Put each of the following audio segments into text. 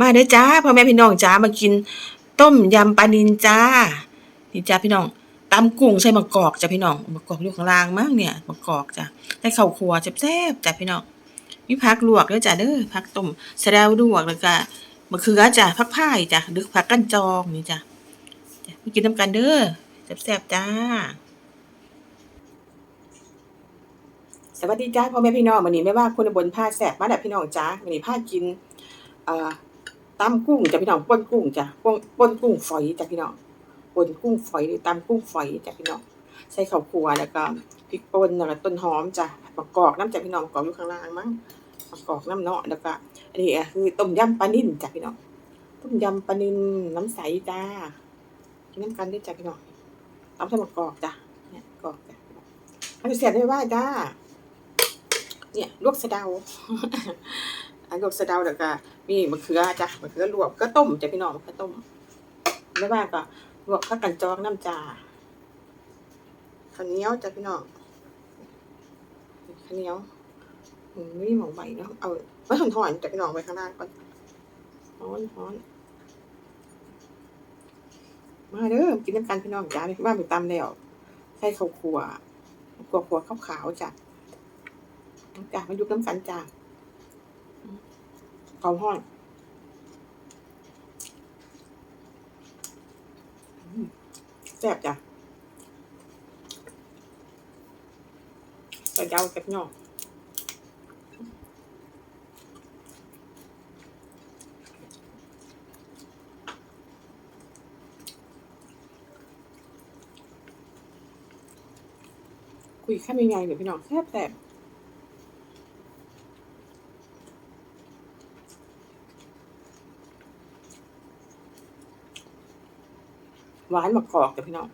มาเด้อจ้าพ่อแม่พี่น้องจ้ามากิน ต้มยำปลานิลจ้านี่จ้าพี่น้องตำกุ้งใส่มะกอกจ้ะพี่น้องมะกอกอยู่ข้างล่างมั้งเนี่ยมะกอกจ้ะได้ข้าวคั่วแซ่บๆจ้ะพี่น้องมีผักลวกด้วยจ้ะเด้อผักต้มสะเดาลวกแล้วก็มะเขือจ้ะผักพายจ้ะหรือผักกั้นจองนี่จ้ะจ้ะมากินน้ำกันเด้อแซ่บๆจ้า สวัสดีจ้าพ่อแม่พี่น้องวันนี้ไม่ว่าคนอุบนผ้าแสบมาแดดพี่น้องจ้าวันนี้ผ้ากินเอ่อ ตำกุ้งจ้ะพี่น้องป่นกุ้งจ้ะป่นป่นกุ้งฝอยจ้ะพี่น้องป่นกุ้งฝอยหรือตำกุ้งฝอยจ้ะพี่น้องใส่ข้าวคั่วแล้วก็พริกป่นแล้วก็ต้นหอมจ้ะมะกอกน้ำจ้ะพี่น้องมะกอกอยู่ข้างล่างมั้งมะกอกน้ำเนาะแล้วก็อันนี้คือต้มยำปลานิ่นจ้ะพี่น้องต้มยำปลานิ่นน้ำใสจ้ากินน้ำกันด้วยจ้ะพี่น้องตำใส่มะกอกจ้ะเนี่ยมะกอกจ้ะอันนี้เสียได้ว่าจ้าเนี่ยลวกสะเดา ลวกสะเดาแล้วก็มีมะเขือจ้ะมะเขือลวกก็ต้มจ้ะพี่น้องก็ต้มไม่ว่าก็ลวกข้าวกันจองน้ำจาข้าวเหนียวจ้ะพี่น้องข้าวเหนียวอืมนี่หมองใบเนาะเอาไว้ถอนถอนจ้ะพี่น้องไว้ข้างล่างก่อนฮ้อนฮ้อนมาเด้อกินน้ำกันพี่น้องจ้านี่ว่าไปตำแล้วใส่ข้าวคั่วคั่วคั่วขาวๆจ้ะจ้ะมายุกน้ำกันจ้ะ เกาห้อนอืมแซ่บจ้ะใส่เดากับย่อคุยแค่ไม่ไงเดี๋ยวพี่น้องแซ่บแซ่บ หวานมะกอกจ้ะพี่น้อง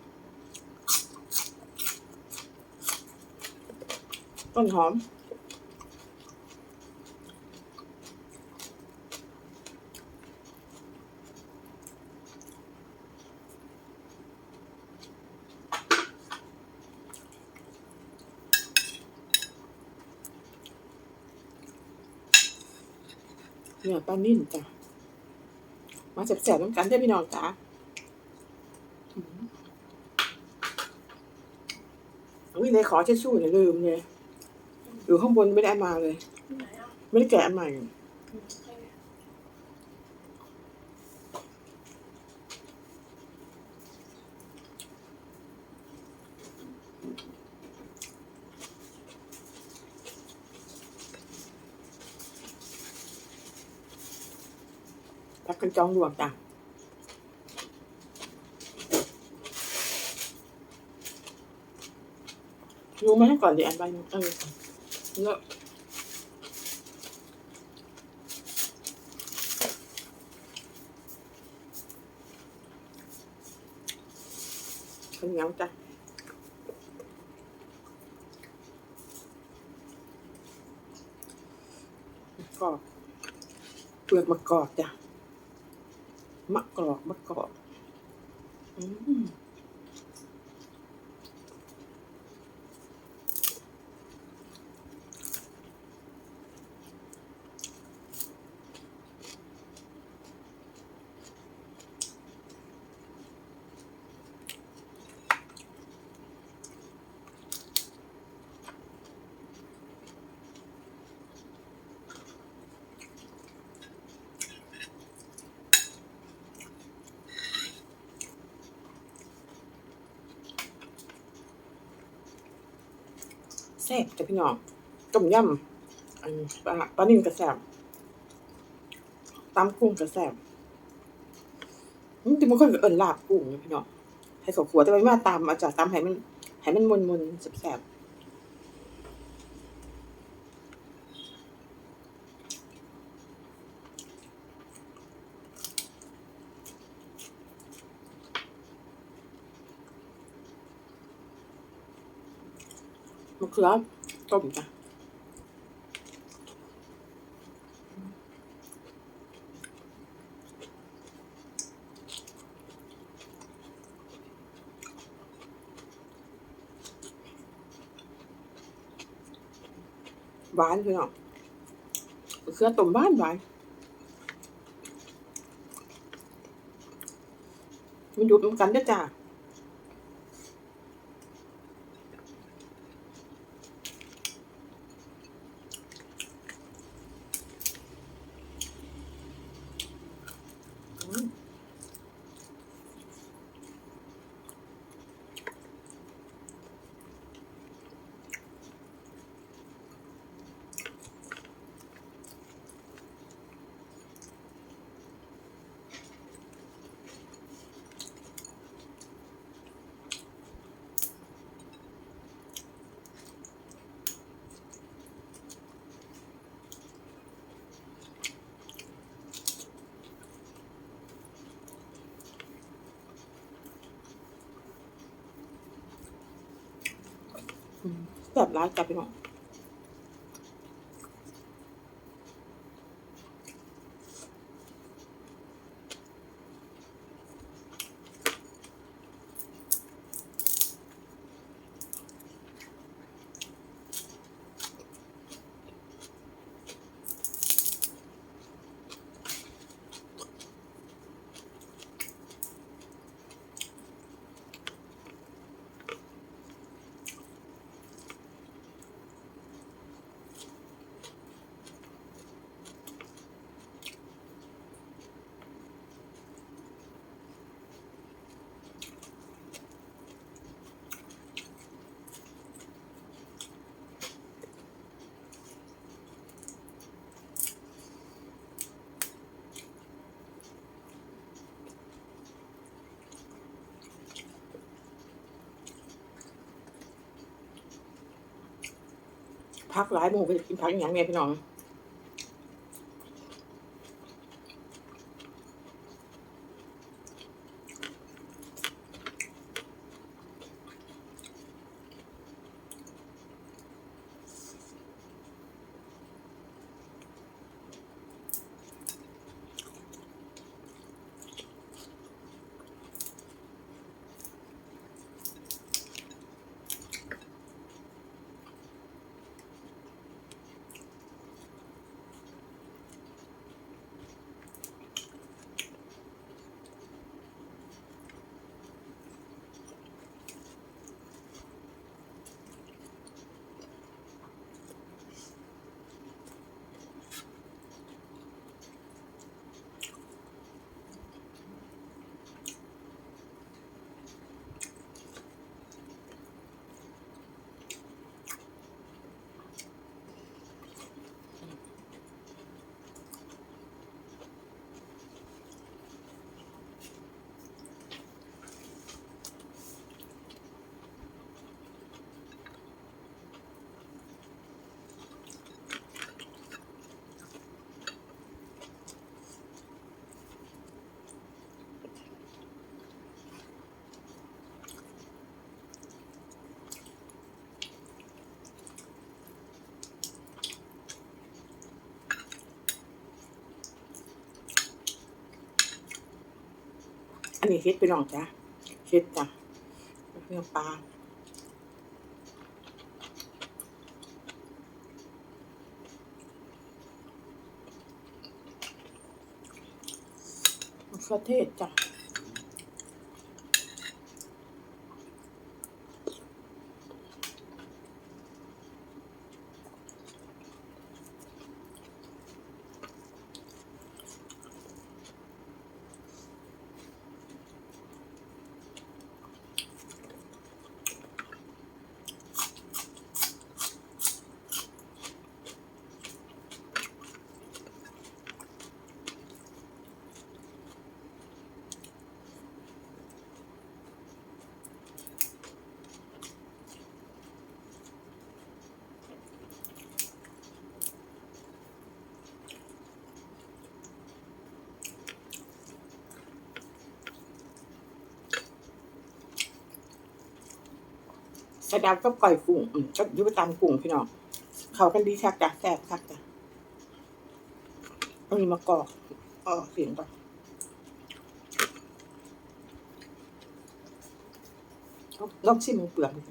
ต้นหอม เนื้อปลานิ่นจ้ะ มาแสบๆน้ำกันได้พี่น้องจ้า ขอเช็ดชู่เนี่ยลืมเลยอยู่ข้างบนไม่ได้มาเลย ไม่ได้แกะใหม่พักกันจองรวมจ้ะ รู้ไหมาให้ก่อนดีอันใบนึงเออเนอะข้วเหนียวจ้ะมะกอกเปลือกมะกอกจ้ะมะกอกมะกอก อืม แซ่บจ้ะพี่น้องต้มยำอันปลาปลานิ่มกระแซบตำกุ้งกระแซบอืมที่มันคนก็เอิญลาบกุ้งนะพี่น้องให้ขาขัวแต่ไม่มาตำอาจจะตำให้มันให้มันมนมนๆแซ่บๆะเขือต้มจ้ะหวานพี่น้อเครือต้มหวานหวานมันอยู่ตรนกันด้วยจ้า แบบร้ายจับไปหน่อย พักหลายโมงไปกินพักอย่างเมียพี่น้อง อันนี้เฮ็ดไปน้องจ้ะเฮ็ดจ้ะเรื่องปลาเครือเทศจ้ะ สะดาวกับก่อยกุ้งอืมก็อยุบตามกุ้งพี่น้องเขากันดีคักจ้ะแซ่บคักจ้ะเอานี้มากอกเออเสียงก่อนลองชิมเปลือกดู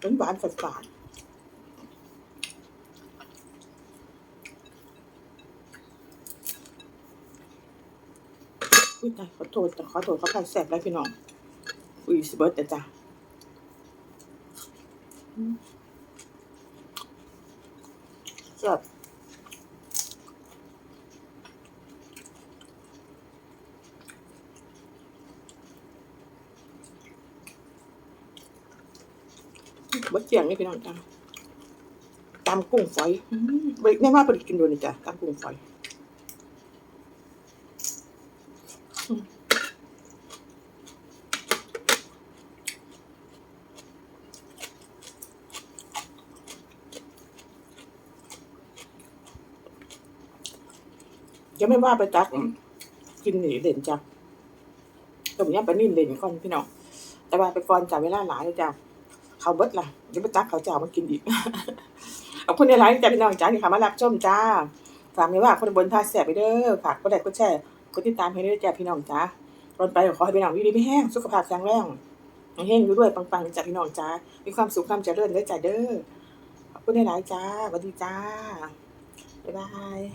เป็นหวานฝาดจ้ะขอโทษจ้ะขอโทษเขอพายแซ่บแล้วพี่น้อง อุ้ยสิเบิร์ดแต่จ้ะอืมแซ่บเบิร์ดเจียงนี่พี่น้องจ้ะตำกุ้งฝอยอืมเบิร์ดแม่ว่าเปิดกินดูนี่จ้ะตำกุ้งฝอย จะไม่ว่าไปจักกินหนีเด่นจ้ะตรงนี้ไปนี่เด่นก่อนพี่น้องแต่ว่าไปก่อนจ่าเวลาหลายเลยจ้ะเขาเบิดล่ะเดี๋ยวไปจักเขาจะเอามากินอีกขอบคุณในไลน์จ้าพี่น้องจ้าที่เข้ามารับชมจ้าฝากไม่ว่าคนบนพาแสบไปเด้อฝากกดไลค์กดแชร์กดติดตามให้ด้วยจ้าพี่น้องจ้าก่อนไปขอให้พี่น้องอยู่ดีไม่แห้งสุขภาพแข็งแรงแห้งอยู่ด้วยปังๆจ้าพี่น้องจ้ามีความสุขความเจริญด้วยจ้าเด้อขอบคุณในไลน์จ้าสวัสดีจ้าบ๊ายบาย